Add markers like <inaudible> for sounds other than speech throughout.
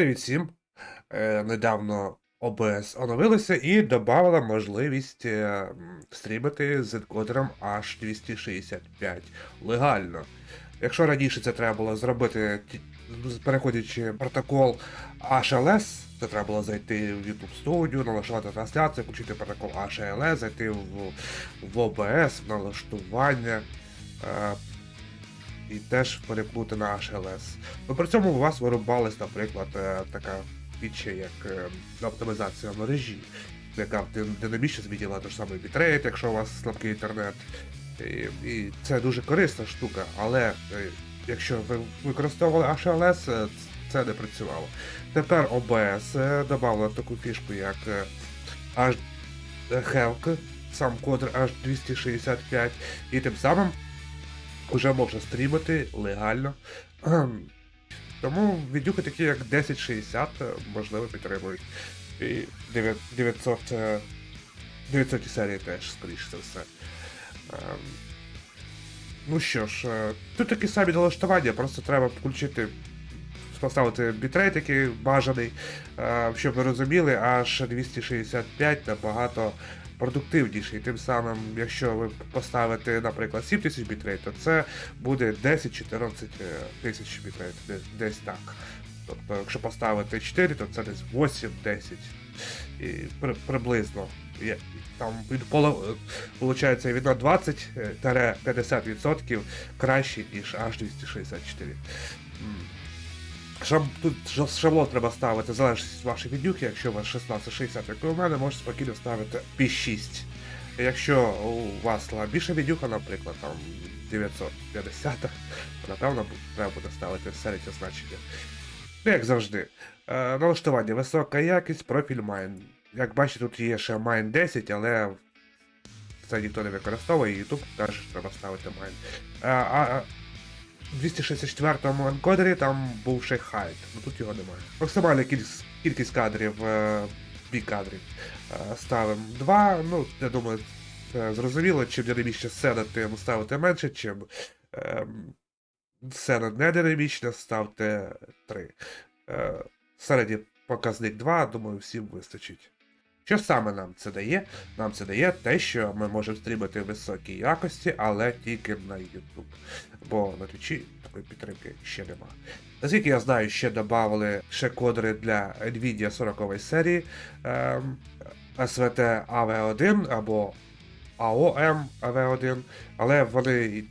Привіт всім! Е, недавно OBS оновилося і додавала можливість е, стрімити з енкодером H265 легально. Якщо раніше це треба було зробити, переходячи протокол HLS, це треба було зайти в YouTube Studio, налаштувати трансляцію, включити протокол HLS, зайти в, в OBS, в налаштування. е, і теж перепнути на HLS. Ну, при цьому у вас вирубалась, наприклад, е, така фіча, як е, оптимізація мережі, яка динамічно змінила той самий бітрейт, якщо у вас слабкий інтернет. І, і це дуже корисна штука, але е, якщо ви використовували HLS, це не працювало. Тепер OBS додав таку фішку, як H Helk, сам кодер H265, і тим самим вже можна стрімити легально. <clears throat> Тому відюхи такі, як 1060, е, можливо, підтримують. І 900, е, 900 серії теж, скоріше за все. Ем, Ну що ж, е, тут такі самі налаштування, просто треба включити, поставити бітрейт, який бажаний, е, щоб ви розуміли, аж 265 набагато продуктивніший. Тим самим, якщо ви поставите, наприклад, 7000 бітрейт, то це буде 10-14 тисяч бітрейт, десь, десь так. Тобто, якщо поставити 4, то це десь 8-10. І при, приблизно. Є, там від поло, виходить від 20-50% краще, ніж H264. Шаб, тут ша- шаблон треба ставити залежить від вашої відюхи, якщо у вас 1660, як у мене, можете спокійно ставити P6. Якщо у вас слабіша відюха, наприклад, там 950, то напевно треба буде ставити середнє значення. Ну, як завжди. Е, налаштування, висока якість, профіль Mine. Як бачите, тут є ще Mine 10, але це ніхто не використовує, YouTube каже, що треба ставити Mine. А, а, 264-му енкодері там був ще хайт, ну тут його немає. Максимальна кількість, кількість кадрів, е, бік кадрів е, ставимо 2. Ну, я думаю, це зрозуміло, чим динамічна сцена, тим ставити менше, чим ем, сцена не динамічна, ставте 3. Е, середній показник 2, думаю, всім вистачить. Що саме нам це дає? Нам це дає те, що ми можемо стрімити в високій якості, але тільки на YouTube. Бо на Twitch такої підтримки ще нема. Наскільки я знаю, ще додали ще кодери для Nvidia 40 серії ем, SVT AV1 або AOM AV1, але вони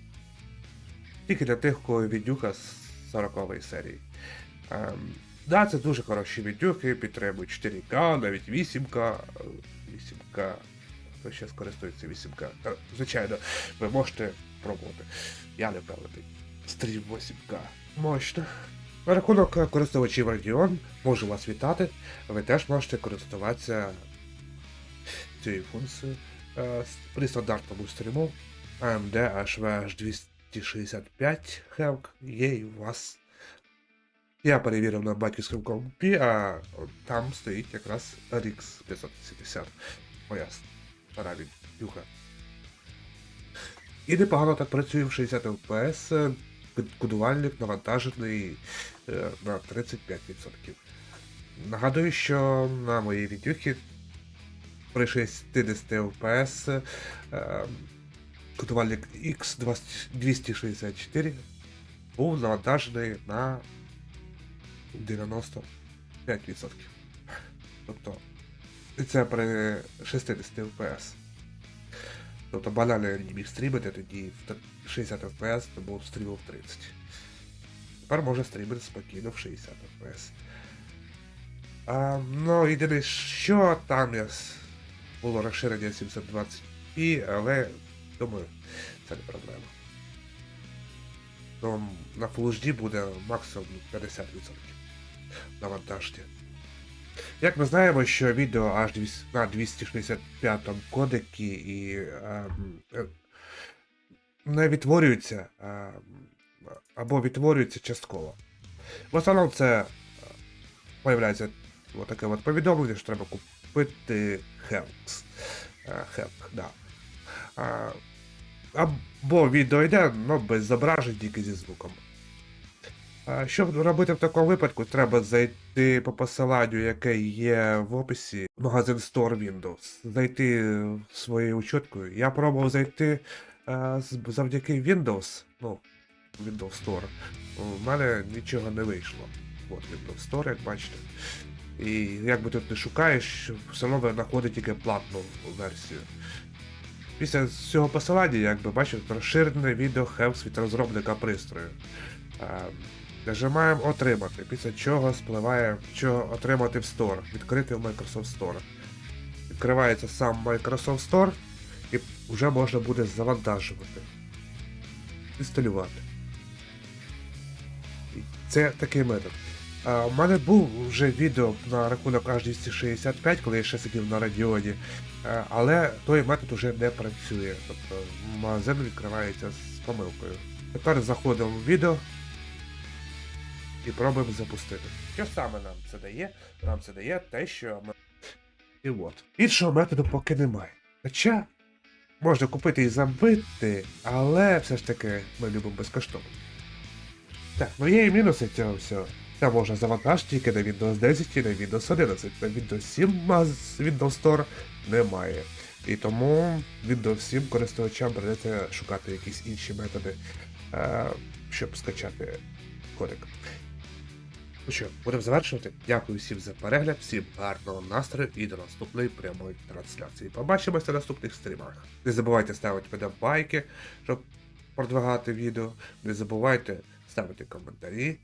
тільки для тих, кого відюха з 40 серії. Ем, да, це дуже хороші відюхи, підтримують 4К, навіть 8К, е, 8К. Хто ще скористується 8К? Звичайно, ви можете пробувати. Я не впевнений. Стрім 8К. Мощно. На рахунок користувачів Radeon можу вас вітати. Ви теж можете користуватися цією функцією е, при стандартному стріму AMD HVH 265 Hawk є у вас. Я перевірив на батьківському компі, а там стоїть якраз RX 570. Моя стара відюха. І непогано так працює в 60 FPS, кодувальник навантажений е, на 35%. Нагадую, що на моїй відюхі при 60 FPS е, кодувальник X264 був навантажений на 95%. Тобто, це при 60 FPS. Тобто банально я не міг стрімити, тоді в 60 FPS, тому стрімив 30. Тепер може стрімити спокійно в 60 FPS. А, ну, єдине, що там я було розширення 720p, але думаю, це не проблема. Ну, на Full HD буде максимум 50% навантаження. Як ми знаємо, що відео аж на 265 кодекі і ем, е, не відтворюються ем, або відтворюються частково. В основному це е, появляється таке от повідомлення, що треба купити Helps. Е, Help, да. Або відео йде, але без зображень, тільки зі звуком. Щоб робити в такому випадку, треба зайти по посиланню, яке є в описі магазин Store Windows, зайти своєю учеткою. Я пробував зайти а, завдяки Windows, ну, Windows Store. У мене нічого не вийшло. От Windows Store, як бачите. І як би тут не шукаєш, все одно знаходить тільки платну версію. Після цього посилання, як би бачите, розширене відео Хевс від розробника пристрою. Е, Нажимаємо отримати, після чого спливає, що отримати в Store, відкрити в Microsoft Store. Відкривається сам Microsoft Store і вже можна буде завантажувати. Інсталювати. Це такий метод. У мене був вже відео на рахунок H265, коли я ще сидів на радіоні, але той метод вже не працює. Тобто магазин відкривається з помилкою. Тепер заходимо в відео і пробуємо запустити. Що саме нам це дає? Нам це дає те, що ми. І от. Іншого методу поки немає. Хоча можна купити і забити, але все ж таки ми любимо безкоштовно. Так, ну є і мінуси цього всього. Це можна завантажити тільки на Windows 10 і на Windows 11. На Windows 7 маз- Windows Store немає. І тому Windows 7 користувачам придеться шукати якісь інші методи, е, щоб скачати кодек. Ну що, будемо завершувати. Дякую всім за перегляд, всім гарного настрою і до наступної прямої трансляції. Побачимося на наступних стрімах. Не забувайте ставити подобайки, щоб продвигати відео. Не забувайте ставити коментарі.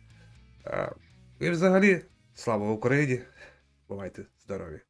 І взагалі, слава Україні! Бувайте здорові!